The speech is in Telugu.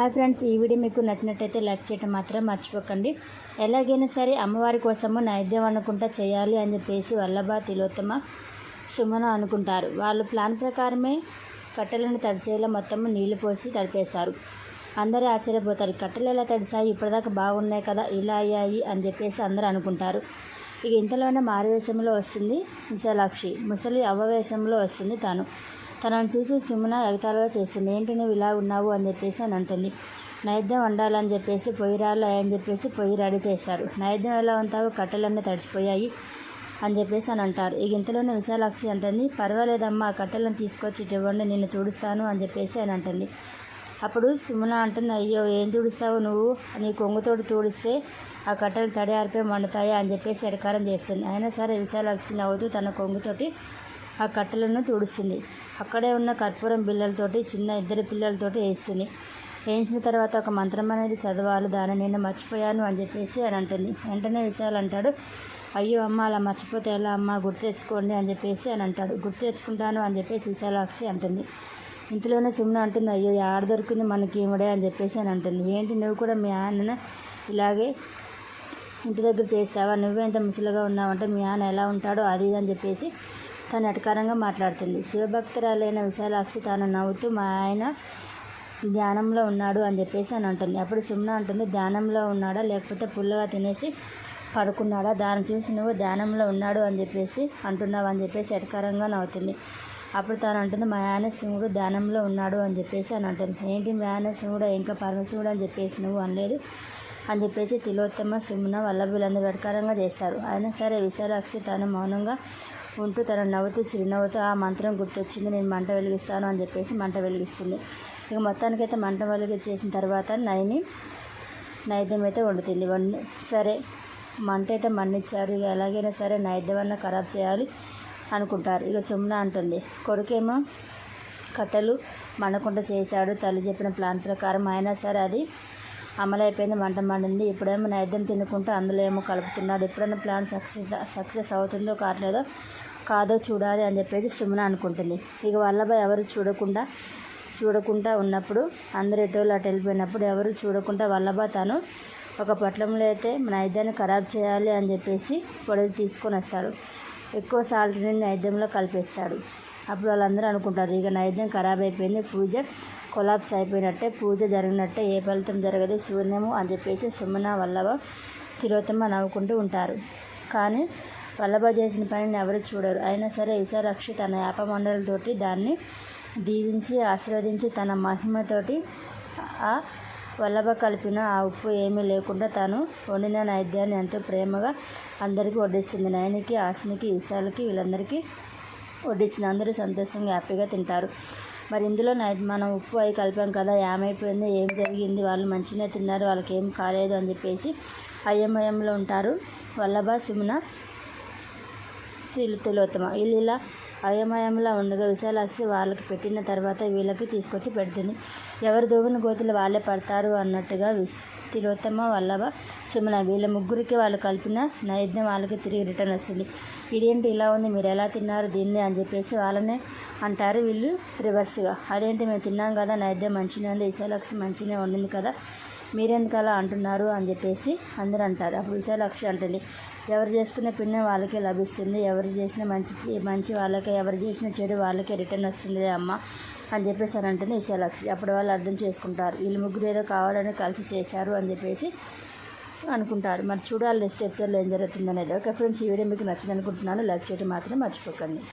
హాయ్ ఫ్రెండ్స్ ఈ వీడియో మీకు నచ్చినట్టయితే లైక్ చేయడం మాత్రం మర్చిపోకండి. ఎలాగైనా సరే అమ్మవారి కోసము నైద్యం అనుకుంటా చేయాలి అని చెప్పేసి వల్లభా తిలోత్తమ సుమన అనుకుంటారు. వాళ్ళు ప్లాన్ ప్రకారమే కట్టెలను తడిసేలా మొత్తము నీళ్ళు పోసి తడిపేశారు అందరూ ఆశ్చర్యపోతారు కట్టెలు ఎలా తడిసాయి? ఇప్పటిదాకా బాగున్నాయి కదా ఇలా అయ్యాయి అని చెప్పేసి అందరూ అనుకుంటారు. ఇక ఇంతలోనే మారువేషంలో వస్తుంది విశాలాక్షి ముసలి అవవేషంలో వస్తుంది తాను. తనను చూసి సుమన ఎగతాలుగా చేస్తుంది. ఏంటి నువ్వు ఇలా ఉన్నావు? అని చెప్పేసి అని అంటుంది. నైద్యం వండాలని చెప్పేసి పొయ్యి రాళ్ళు అని చెప్పేసి పొయ్యి రెడీ చేస్తారు. నైద్యం ఎలా ఉంటావు కట్టెలన్నీ తడిచిపోయాయి అని చెప్పేసి అని అంటారు. ఈ ఇంతలోనే విశాలాక్షి అంటుంది పర్వాలేదమ్మా ఆ కట్టెలను తీసుకొచ్చి ఇవ్వండి నేను తుడుస్తాను అని చెప్పేసి అని అంటుంది. అప్పుడు సుమన అంటుంది అయ్యో ఏం తుడుస్తావు నువ్వు? నీ కొంగుతోటి తుడిస్తే ఆ కట్టెలు తడి ఆరిపోయి మండుతాయి? అని చెప్పేసి ఎడకారం చేస్తుంది. అయినా సరే విశాలాక్షి నవ్వుతూ తన కొంగుతోటి ఆ కట్టెలను తుడుస్తుంది. అక్కడే ఉన్న కర్పూరం బిళ్ళలతోటి చిన్న ఇద్దరు పిల్లలతోటి వేస్తుంది. వేయించిన తర్వాత ఒక మంత్రం అనేది చదవాలి దాన్ని నేను మర్చిపోయాను అని చెప్పేసి అని అంటుంది. వెంటనే విషయాలు అంటాడు అయ్యో అమ్మ అలా మర్చిపోతే ఎలా అమ్మ గుర్తు తెచ్చుకోండి అని చెప్పేసి అని అంటాడు. గుర్తు తెచ్చుకుంటాను అని చెప్పేసి విశాలాక్షి అంటుంది. ఇంతలోనే సుమ్న అంటుంది అయ్యో ఆడ దొరికింది మనకి ఏమడే అని చెప్పేసి అని అంటుంది. ఏంటి నువ్వు కూడా మీ ఆయనను ఇలాగే ఇంటి దగ్గర చేస్తావా? నువ్వే ఎంత ముసలిగా ఉన్నావంటే మీ ఆయన ఎలా ఉంటాడో అది అని చెప్పేసి తను అటకారంగా మాట్లాడుతుంది. శివభక్తురాలైన విశాలాక్షి తాను నవ్వుతూ మా ఆయన ధ్యానంలో ఉన్నాడు అని చెప్పేసి అని అంటుంది. అప్పుడు సుమ్న అంటుంది ధ్యానంలో ఉన్నాడా? లేకపోతే పుల్లగా తినేసి పడుకున్నాడా? దాన్ని చూసి నువ్వు ధ్యానంలో ఉన్నాడు అని చెప్పేసి అంటున్నావు అని చెప్పేసి ఎటకారంగా నవ్వుతుంది. అప్పుడు తాను అంటుంది మా ఆయన శివుడు ధ్యానంలో ఉన్నాడు అని చెప్పేసి అని అంటుంది. ఏంటి మా ఆయన శివుడు ఇంకా పరమశివుడు? అని చెప్పేసి నువ్వు అనలేదు అని చెప్పేసి తిలోత్తమ సుమ్న వల్ల వీళ్ళందరూ వెటకారంగా చేస్తారు. అయినా సరే విశాలాక్షి తాను మౌనంగా ఉంటూ తను నవ్వుతూ చిరునవ్వుతూ ఆ మంత్రం గుర్తొచ్చింది నేను మంట వెలిగిస్తాను అని చెప్పేసి మంట వెలిగిస్తుంది. ఇక మొత్తానికైతే మంట వెలిగించేసిన తర్వాత నైని నైద్యం అయితే వండుతుంది. వండి సరే మంట అయితే మన్నిచ్చారు ఇక ఎలాగైనా సరే నైద్యం అన్న ఖరాబ్ చేయాలి అనుకుంటారు. ఇక సుమ్న అంటుంది కొడుకేమో కట్టెలు మండకుండా చేశాడు. తల్లి చెప్పిన ప్లాన్ ప్రకారం అయినా సరే అది అమలైపోయింది మంట మండింది. ఇప్పుడేమో నైద్యం తినుకుంటూ అందులో ఏమో కలుపుతున్నాడు. ఎప్పుడైనా ప్లాన్ సక్సెస్ సక్సెస్ అవుతుందో కావట్లేదో కాదో చూడాలి అని చెప్పేసి సుమన అనుకుంటుంది. ఇక వల్లభ ఎవరు చూడకుండా చూడకుండా ఉన్నప్పుడు అందరు ఎటోళ్ళు అటు వెళ్ళిపోయినప్పుడు ఎవరు చూడకుండా వల్లభ తను ఒక పట్లంలో అయితే నైద్యాన్ని ఖరాబ్ చేయాలి అని చెప్పేసి పొడవి తీసుకొని వస్తాడు. ఎక్కువ సాల్ట్ని నైద్యంలో కలిపేస్తాడు. అప్పుడు వాళ్ళందరూ అనుకుంటారు ఇక నైద్యం ఖరాబ్ అయిపోయింది పూజ కొలాప్స్ అయిపోయినట్టే పూజ జరిగినట్టే ఏ ఫలితం జరగదు శూన్యము అని చెప్పేసి సుమన వల్లభ తిరోత్తమ నవ్వుకుంటూ ఉంటారు. కానీ వల్లభ చేసిన పనిని ఎవరు చూడరు. అయినా సరే విశాలక్షి తన యాపమండలతోటి దాన్ని దీవించి ఆశీర్వదించి తన మహిమతోటి ఆ వల్లభ కలిపిన ఆ ఉప్పు ఏమీ లేకుండా తను వండిన నైద్యాన్ని ఎంతో ప్రేమగా అందరికీ వడ్డిస్తుంది. నయనికి ఆశనికి విశాలకి వీళ్ళందరికీ వడ్డిస్తుంది. అందరూ సంతోషంగా హ్యాపీగా తింటారు. మరి ఇందులో నైట్ మనం ఉప్పు అవి కలిపాం కదా ఏమైపోయింది ఏం జరిగింది వాళ్ళు మంచిగానే తిన్నారు వాళ్ళకి ఏం కాలేదు అని చెప్పేసి అయ్యమయంలో ఉంటారు వల్లభ సుమన. తిలు తిలోత్తమ వీళ్ళు ఇలా అయోమయంలో ఉండగా విశాలాక్షి వాళ్ళకి పెట్టిన తర్వాత వీళ్ళకి తీసుకొచ్చి పెడుతుంది. ఎవరు దోగిన గోతులు వాళ్ళే పడతారు అన్నట్టుగా విస్ తిలోత్తమ వల్లభ సుమన వీళ్ళ ముగ్గురికి వాళ్ళు కలిపిన నైద్యం వాళ్ళకి తిరిగి రిటర్న్ వస్తుంది. ఇదేంటి ఇలా ఉంది? మీరు ఎలా తిన్నారు దీన్ని అని చెప్పేసి వాళ్ళనే అంటారు వీళ్ళు రివర్స్గా. అదేంటి మేము తిన్నాం కదా నైద్యం మంచిగా ఉంది విశాలాక్షి మంచిగానే ఉండింది కదా మీరెందుకు అలా అంటున్నారు అని చెప్పేసి అందరూ అంటారు. అప్పుడు విశాలాక్షి అంటుంది ఎవరు చేసుకునే పుణ్యం వాళ్ళకే లభిస్తుంది. ఎవరు చేసిన మంచి మంచి వాళ్ళకే ఎవరు చేసిన చెడు వాళ్ళకే రిటర్న్ వస్తుంది అమ్మ అని చెప్పేసి అని అంటుంది విశాలాక్షి. అప్పుడు వాళ్ళు అర్థం చేసుకుంటారు. వీళ్ళు ముగ్గురు ఏదో కావాలని కలిసి చేశారు అని చెప్పేసి అనుకుంటారు. మరి చూడాలి నెక్స్ట్ ఎపిసోడ్లో ఏం జరుగుతుందనేది. ఓకే ఫ్రెండ్స్ ఈ వీడియో మీకు నచ్చింది అనుకుంటున్నాను లైక్ చేయడం మాత్రం మర్చిపోకండి.